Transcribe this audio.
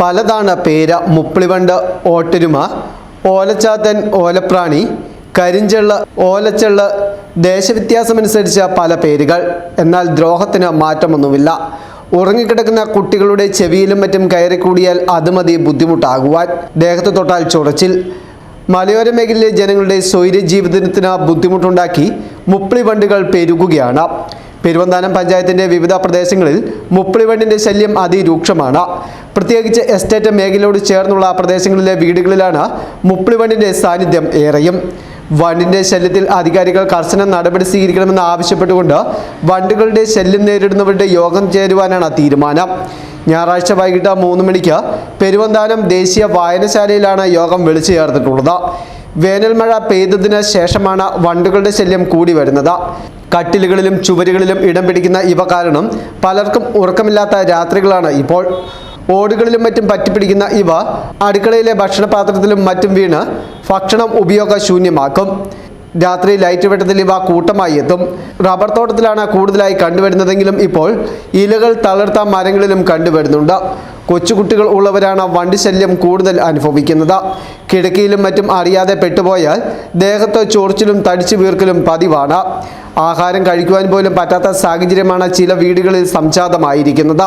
പലതാണ് പേര് മുപ്പിളിവണ്ട് ഓട്ടരുമ ഓലച്ചാത്തൻ ഓലപ്രാണി കരിഞ്ചെള്ള് ഓലച്ചെള്ള്. ദേശവ്യത്യാസമനുസരിച്ച് പല പേരുകൾ. എന്നാൽ ദ്രോഹത്തിന് മാറ്റമൊന്നുമില്ല. ഉറങ്ങിക്കിടക്കുന്ന കുട്ടികളുടെ ചെവിയിലും മറ്റും കയറിക്കൂടിയാൽ അത് മതി ബുദ്ധിമുട്ടാകുവാൻ. ദേഹത്ത് തൊട്ടാൽ ചൊറച്ചിൽ. മലയോര മേഖലയിലെ ജനങ്ങളുടെ സ്വൈര്യ ജീവിതത്തിന് ബുദ്ധിമുട്ടുണ്ടാക്കി മുപ്പിളി വണ്ടുകൾ പെരുകുകയാണ്. പെരുവന്താനം പഞ്ചായത്തിന്റെ വിവിധ പ്രദേശങ്ങളിൽ മുപ്പിളിവണ്ടിന്റെ ശല്യം അതിരൂക്ഷമാണ്. പ്രത്യേകിച്ച് എസ്റ്റേറ്റ് മേഖലയോട് ചേർന്നുള്ള പ്രദേശങ്ങളിലെ വീടുകളിലാണ് മുപ്പിളിവണ്ടിന്റെ സാന്നിധ്യം ഏറെയും. വണ്ടിന്റെ ശല്യത്തിൽ അധികാരികൾ കർശന നടപടി സ്വീകരിക്കണമെന്ന് ആവശ്യപ്പെട്ടുകൊണ്ട് വണ്ടുകളുടെ ശല്യം നേരിടുന്നവരുടെ യോഗം ചേരുവാനാണ് തീരുമാനം. ഞായറാഴ്ച വൈകിട്ട് മൂന്ന് മണിക്ക് പെരുവന്താനം ദേശീയ വായനശാലയിലാണ് യോഗം വിളിച്ചു ചേർത്തിട്ടുള്ളത് വേനൽ മഴ പെയ്തതിന് ശേഷമാണ് വണ്ടുകളുടെ ശല്യം കൂടി വരുന്നത്. കട്ടിലുകളിലും ചുവരുകളിലും ഇടം പിടിക്കുന്ന ഇവ കാരണം പലർക്കും ഉറക്കമില്ലാത്ത രാത്രികളാണ് ഇപ്പോൾ. ഓടുകളിലും മറ്റും പറ്റിപ്പിടിക്കുന്ന ഇവ അടുക്കളയിലെ ഭക്ഷണപാത്രത്തിലും മറ്റും വീണ് ഭക്ഷണം ഉപയോഗശൂന്യമാക്കും. രാത്രി ലൈറ്റ് വെട്ടത്തിൽ ഇവ കൂട്ടമായി എത്തും. റബ്ബർ തോട്ടത്തിലാണ് കൂടുതലായി കണ്ടുവരുന്നതെങ്കിലും ഇപ്പോൾ ഇലകൾ തളർത്ത മരങ്ങളിലും കണ്ടുവരുന്നുണ്ട്. കൊച്ചുകുട്ടികൾ ഉള്ളവരാണ് വണ്ടി ശല്യം കൂടുതൽ അനുഭവിക്കുന്നത്. കിടക്കയിലും മറ്റും അറിയാതെ പെട്ടുപോയാൽ ദേഹത്ത് ചൊറിച്ചിലും തടിച്ചു വീർക്കലും പതിവാണ്. ആഹാരം കഴിക്കുവാൻ പോലും പറ്റാത്ത സാഹചര്യമാണ് ചില വീടുകളിൽ സംജാതമായിരിക്കുന്നത്.